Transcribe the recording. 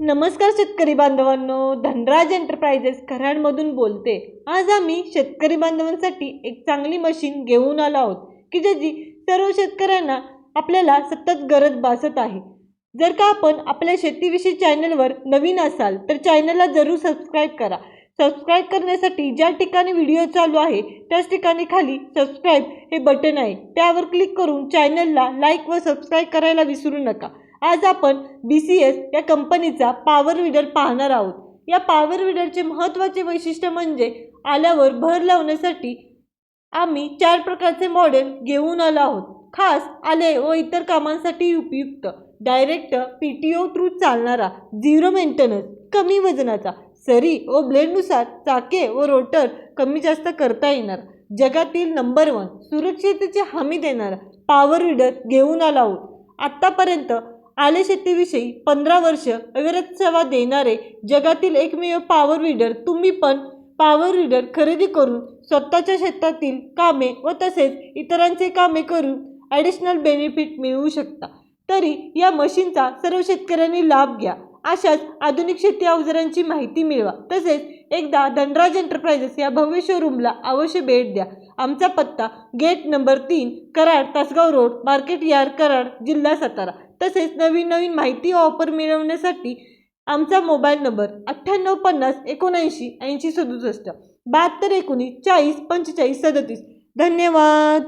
नमस्कार शेतकरी बांधवांनो धनराज एंटरप्राइजेस कराडमधून बोलते. आज आम्ही शेतकरी बांधवांसाठी एक चांगली मशीन घेऊन आलो आहोत की ज्याची सर्व शेतकऱ्यांना आपल्याला सतत गरज भासत आहे. जर का आपण आपल्या शेतीविषयी चॅनलवर नवीन असाल तर चॅनलला जरूर सबस्क्राईब करा. सबस्क्राईब करण्यासाठी ज्या ठिकाणी व्हिडिओ चालू आहे त्याच ठिकाणी खाली सबस्क्राईब हे बटन आहे. त्यावर क्लिक करून चॅनलला लाईक व सबस्क्राईब करायला विसरू नका. आज आपण बी सी एस या कंपनीचा पॉवर विडर पाहणार आहोत. या पॉवर विडरचे महत्त्वाचे वैशिष्ट्य म्हणजे आल्यावर भर लावण्यासाठी आम्ही चार प्रकारचे मॉडेल घेऊन आलो आहोत. खास आले व इतर कामांसाठी उपयुक्त. Direct P T O through चालणारा झिरो मेंटेनन्स कमी वजनाचा सरी व ब्लेडनुसार चाके व रोटर कमी जास्त करता येणार. जगातील नंबर वन सुरक्षिततेची हमी देणारा पॉवर विडर घेऊन आला आहोत. आत्तापर्यंत आले शेतीविषयी पंधरा वर्ष अविरत सेवा देणारे जगातील एकमेव पॉवर विडर तुम्ही पण पॉवर विडर खरेदी करून स्वतःच्या शेतातील कामे व तसेच इतरांचे कामे करून ॲडिशनल बेनिफिट मिळवू शकता. तरी या मशीनचा सर्व शेतकऱ्यांनी लाभ घ्या. अशाच आधुनिक शेती अवजारांची माहिती मिळवा. तसेच एकदा धनराज एंटरप्राइजेस या भव्य शोरूमला अवश्य भेट द्या. आमचा पत्ता गेट नंबर तीन Karad Tasgaon road market yard Karad जिल्हा सातारा. तसेच नवीन नवीन माहिती ऑफर मिळवण्यासाठी आमचा मोबाईल नंबर अठ्ठ्याण्णव पन्नास एकोणऐंशी ऐंशी सदुसष्ट बहात्तर एकोणीस चाळीस पंचेचाळीस सदतीस. धन्यवाद!